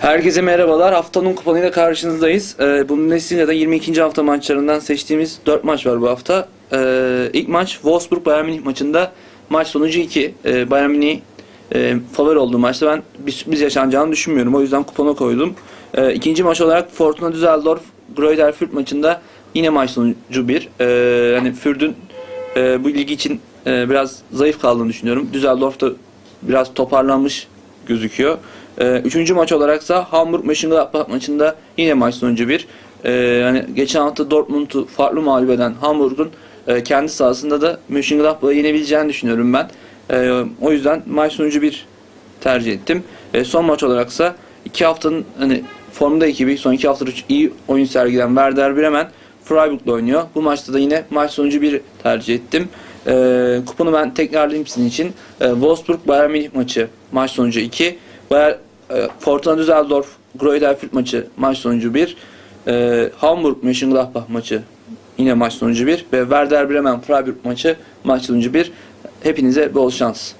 Herkese merhabalar. Haftanın kuponuyla karşınızdayız. Ee, Bundesliga'da 22. hafta maçlarından seçtiğimiz 4 maç var bu hafta. Ee, ilk maç Wolfsburg Bayern Münih maçında maç sonucu 2. Ee, Bayern Münih e, favori olduğu maçta ben bir sürpriz yaşanacağını düşünmüyorum. O yüzden kupona koydum. Ee, ikinci maç olarak Fortuna Düsseldorf Greuther Fürth maçında yine maç sonucu 1. Ee, hani Fürth'ün e, bu ligi için e, biraz zayıf kaldığını düşünüyorum. Düsseldorf da biraz toparlanmış gözüküyor. Ee, üçüncü maç olaraksa Hamburg Mönchengladbach maçında yine maç sonucu bir. Ee, hani geçen hafta Dortmund'u farklı mağlup eden Hamburg'un e, kendi sahasında da Mönchengladbach'ı yenebileceğini düşünüyorum ben. Ee, o yüzden maç sonucu bir tercih ettim. Ee, son maç olaraksa iki haftanın hani formda ekibi son iki haftadır iyi oyun sergilen Werder Bremen Freiburg'la oynuyor. Bu maçta da yine maç sonucu bir tercih ettim. Ee, kuponu ben tekrarlayayım sizin için. Ee, Wolfsburg Bayern Münih maçı maç sonucu 2. Bayer, e, Fortuna Düsseldorf Greuther maçı maç sonucu 1. Ee, Hamburg Mönchengladbach maçı yine maç sonucu 1 ve Werder Bremen Freiburg maçı maç sonucu 1. Hepinize bol şans.